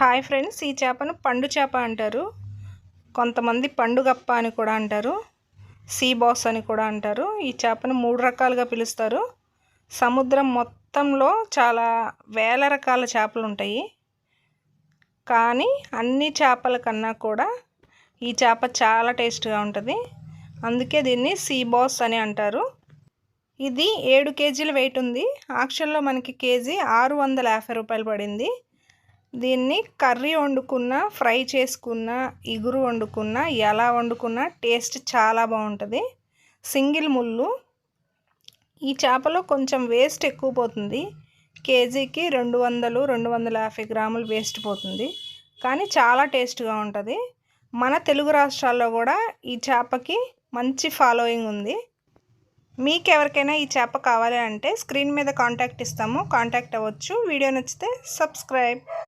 Hi friends ఈ చేపను పండు చేప అంటారు. కొంతమంది పండుగప్ప అని కూడా అంటారు. సీ బాస్ అని కూడా అంటారు. ఈ చేపను మూడు రకాలుగా పిలుస్తారు. సముద్రం మొత్తంలో చాలా వేల రకాల చేపలు ఉంటాయి. కానీ అన్ని చేపల కన్నా కూడా ఈ చేప చాలా టేస్ట్గా ఉంటుంది. అందుకే దీన్ని సీ బాస్ అని అంటారు. ఇది ఏడు కేజీల వెయిట్ ఉంది. ఆక్షన్లో మనకి కేజీ ఆరు వందల యాభై రూపాయలు పడింది. దీన్ని కర్రీ వండుకున్న ఫ్రై చేసుకున్న ఇగురు వండుకున్న ఎలా వండుకున్న టేస్ట్ చాలా బాగుంటుంది. సింగిల్ ముళ్ళు. ఈ చేపలో కొంచెం వేస్ట్ ఎక్కువ పోతుంది. కేజీకి రెండు వందలు రెండు వందల యాభై గ్రాములు వేస్ట్ పోతుంది. కానీ చాలా టేస్ట్గా ఉంటుంది. మన తెలుగు రాష్ట్రాల్లో కూడా ఈ చేపకి మంచి ఫాలోయింగ్ ఉంది. మీకు ఎవరికైనా ఈ చేప కావాలి అంటే స్క్రీన్ మీద కాంటాక్ట్ ఇస్తాము. కాంటాక్ట్ అవ్వచ్చు. వీడియో నచ్చితే సబ్స్క్రైబ్.